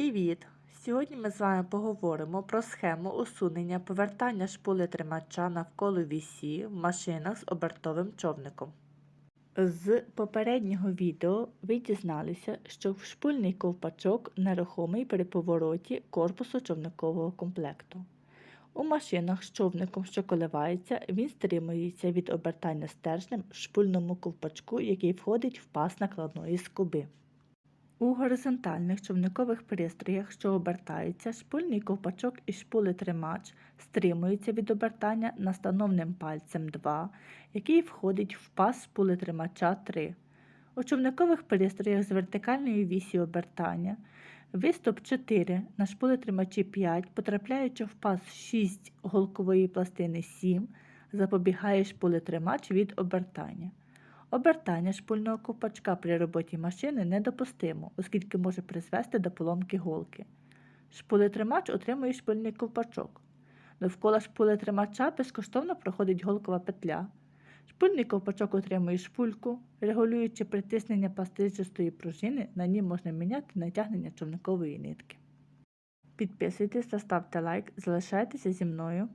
Привіт! Сьогодні ми з вами поговоримо про схему усунення повертання шпули тримача навколо вісі в машинах з обертовим човником. З попереднього відео ви дізналися, що шпульний ковпачок нерухомий при повороті корпусу човникового комплекту. У машинах з човником, що коливається, він стримується від обертання стержнем в шпульному ковпачку, який входить в пас накладної скоби. У горизонтальних човникових пристроях, що обертаються, шпульний ковпачок і шпулетримач стримуються від обертання настановним пальцем 2, який входить в пас шпулетримача 3. У човникових пристроях з вертикальною вісі обертання виступ 4 на шпулетримачі 5, потрапляючи в пас 6 голкової пластини 7, запобігає шпулетримач від обертання. Обертання шпульного ковпачка при роботі машини недопустимо, оскільки може призвести до поломки голки. Шпулетримач отримує шпульний ковпачок. Довкола шпулетримача безкоштовно проходить голкова петля. Шпульний ковпачок отримує шпульку, регулюючи притиснення пластичної пружини, на ній можна міняти натягнення човникової нитки. Підписуйтесь та ставте лайк, залишайтеся зі мною.